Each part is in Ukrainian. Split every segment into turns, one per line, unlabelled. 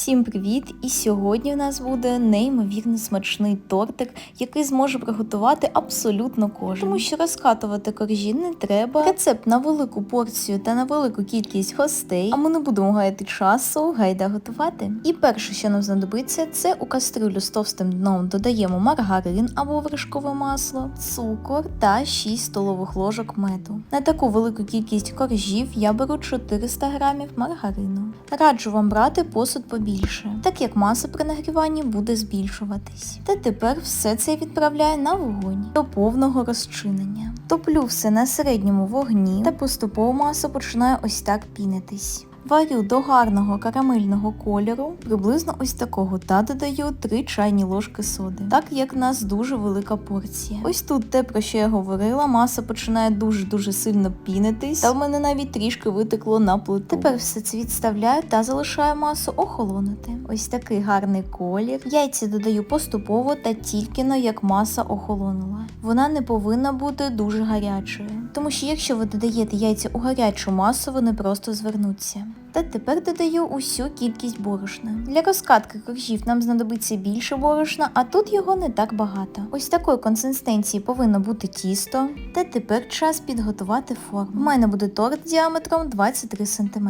Всім привіт! І сьогодні в нас буде неймовірно смачний тортик, який зможе приготувати абсолютно кожен. Тому що розкатувати коржі не треба. Рецепт на велику порцію та на велику кількість гостей. А ми не будемо гаяти часу, гайда готувати. І перше, що нам знадобиться, це у кастрюлю з товстим дном додаємо маргарин або вершкове масло, цукор та 6 столових ложок меду. На таку велику кількість коржів я беру 400 грамів маргарину. Раджу вам брати посуд побільше, так як маса при нагріванні буде збільшуватись. Та тепер все це відправляє на вогонь до повного розчинення. Топлю все на середньому вогні та поступово маса починає ось так пінитись. Варю до гарного карамельного кольору, приблизно ось такого, та додаю 3 чайні ложки соди, так як в нас дуже велика порція. Ось тут те, про що я говорила, маса починає дуже-дуже сильно пінитись, та в мене навіть трішки витекло на плиту. Тепер все це відставляю та залишаю масу охолонути. Ось такий гарний колір. Яйця додаю поступово та тільки но як маса охолонула. Вона не повинна бути дуже гарячою, тому що якщо ви додаєте яйця у гарячу масу, вони просто звернуться. Та тепер додаю усю кількість борошна. Для розкатки коржів нам знадобиться більше борошна, а тут його не так багато. Ось такої консистенції повинно бути тісто. Та тепер час підготувати форму. У мене буде торт діаметром 23 см.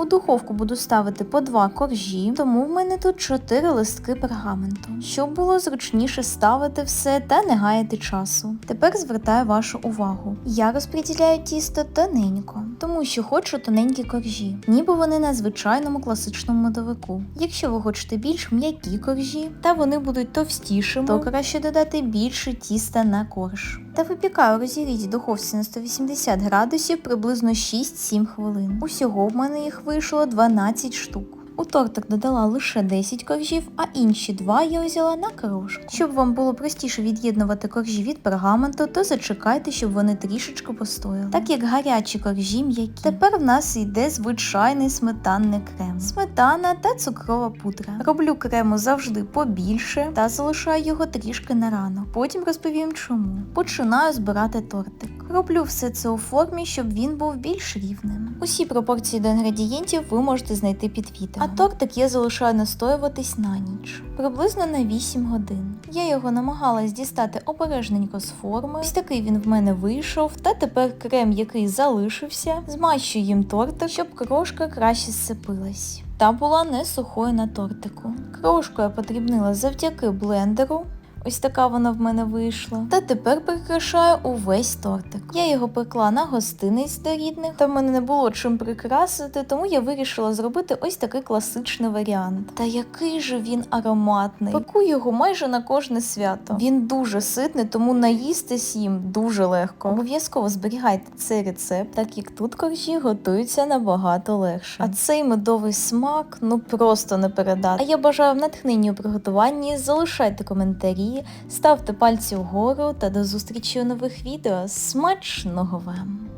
У духовку буду ставити по два коржі, тому в мене тут 4 листки пергаменту, щоб було зручніше ставити все та не гаяти часу. Тепер звертаю вашу увагу. Я розподіляю тісто тоненько, тому що хочу тоненькі коржі, ніби вони на звичайному класичному медовику. Якщо ви хочете більш м'які коржі, та вони будуть товстішими, то краще додати більше тіста на корж. Та випікаю у розігріті духовці на 180 градусів приблизно 6-7 хвилин. Усього в мене їх вийшло 12 штук. У тортик додала лише 10 коржів, а інші два я взяла на крошку. Щоб вам було простіше від'єднувати коржі від пергаменту, то зачекайте, щоб вони трішечки постояли. Так як гарячі коржі м'які. Тепер в нас йде звичайний сметанний крем, сметана та цукрова пудра. Роблю крему завжди побільше та залишаю його трішки на ранок. Потім розповім чому. Починаю збирати тортик. Роблю все це у формі, щоб він був більш рівним. Усі пропорції до інгредієнтів ви можете знайти під відео. А тортик я залишаю настоюватись на ніч, приблизно на 8 годин. Я його намагалась дістати обережненько з форми. Ось такий він в мене вийшов. Та тепер крем, який залишився, змащую їм тортик, щоб крошка краще зсипилась. Та була не сухою на тортику. Крошку я подрібнила завдяки блендеру. Ось така вона в мене вийшла. Та тепер прикрашаю увесь тортик. Я його пекла на гостиниць до рідних, та в мене не було чим прикрасити, тому я вирішила зробити ось такий класичний варіант. Та який же він ароматний. Пеку його майже на кожне свято. Він дуже ситний, тому наїстись їм дуже легко. Обов'язково зберігайте цей рецепт, так як тут коржі готуються набагато легше. А цей медовий смак ну просто не передати. А я бажаю в натхненні у приготуванні. Залишайте ставте пальці вгору та до зустрічі у нових відео. Смачного вам!